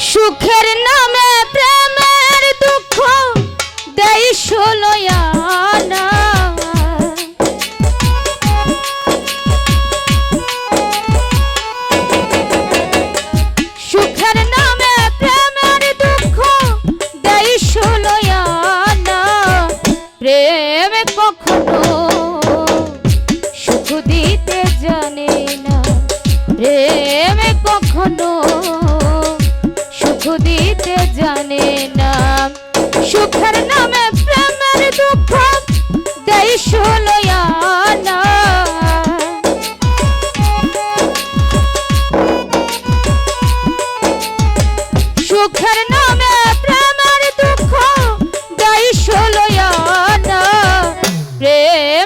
সুখের নামে প্রেমের দুঃখ দেই ষোলয়ানা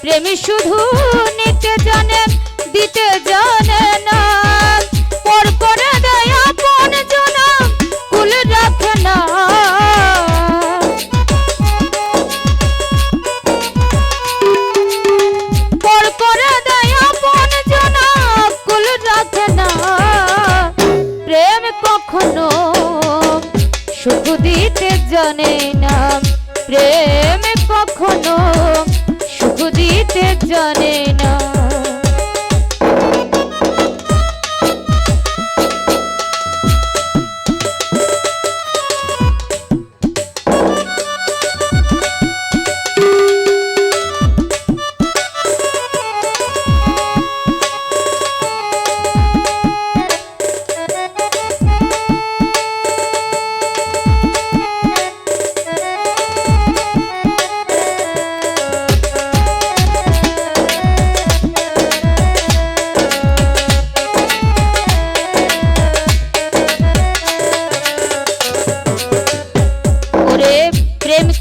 প্রেম শুধু নিতে জানে দিতে জানে না। পর জানে না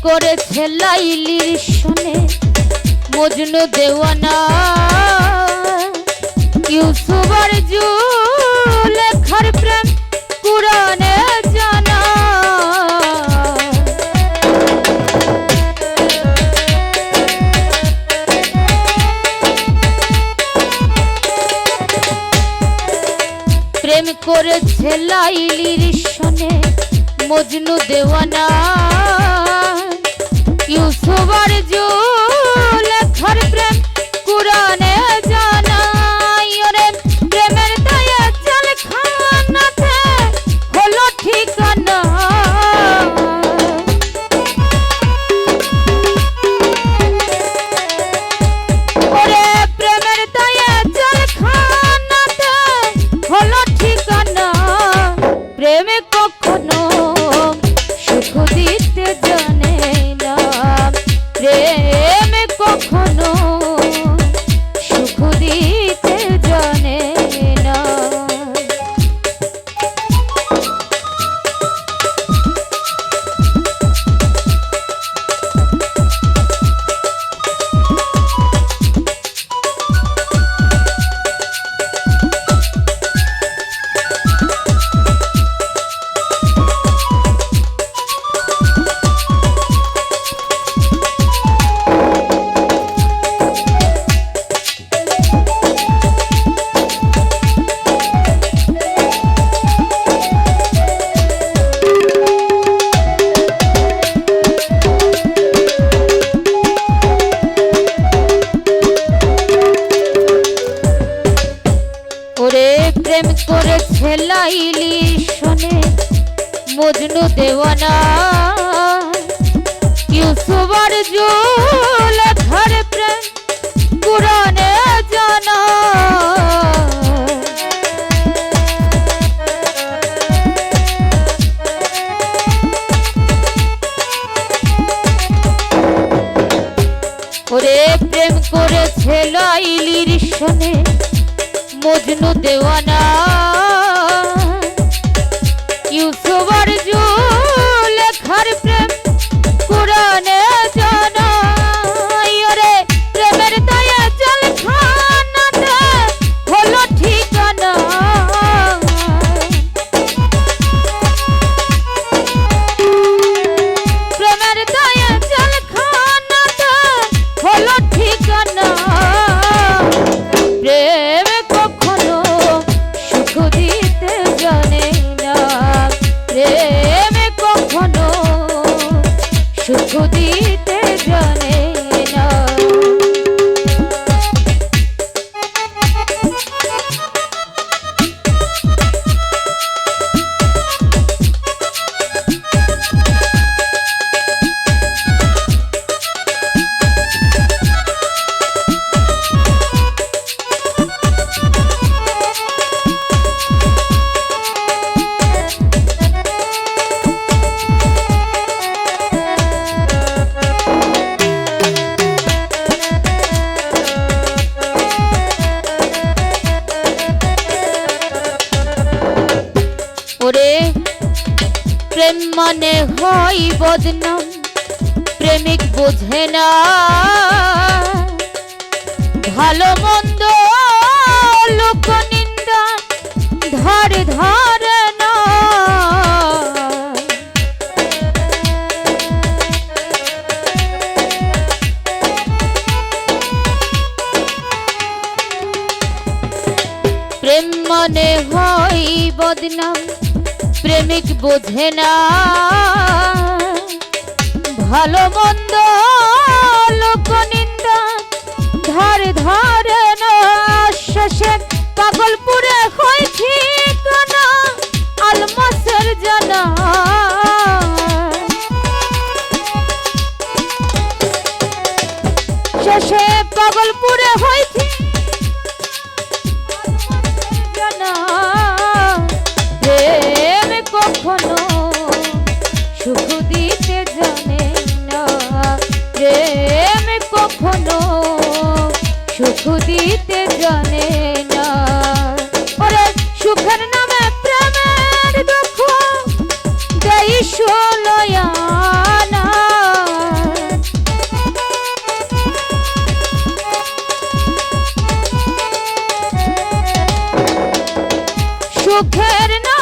প্রেম করেছে লাইলির শোনে। মজনু দেওয়ানা। ইউসুফ আর লেখার প্রেম কুরানে জানা। প্রেম করেছে লাইলির শোনে। মজনু দেওয়ানা। মজনু দেওয়ানা। ইউসুফার জুল ঘর প্রেম পুরানে জানা। ওরে প্রেম করেছে লাইলির শোনে মজনু দেওয়ানা। প্রেম মানে হয় বদনাম। প্রেমিক বোঝে না। ভালো মন্দ লোক নিন্দা, ধারে ধারে না। প্রেম মানে হয় বদনাম। প্রেমিক বোঝে না। ভালো মন্দ, লোক নিন্দা, ধারে ধারে না শেষে পাগলপুরে হয়েছি কানা আলমাসের জানা। শেষে পাগলপুরে হয়েছি জানা। সুখ দিতে জানে না, প্রেম কখনো সুখ দিতে জানে না। ওরে সুখের নামে, প্রেমের দুঃখ দেই ষোলয়ানা সুখের নামে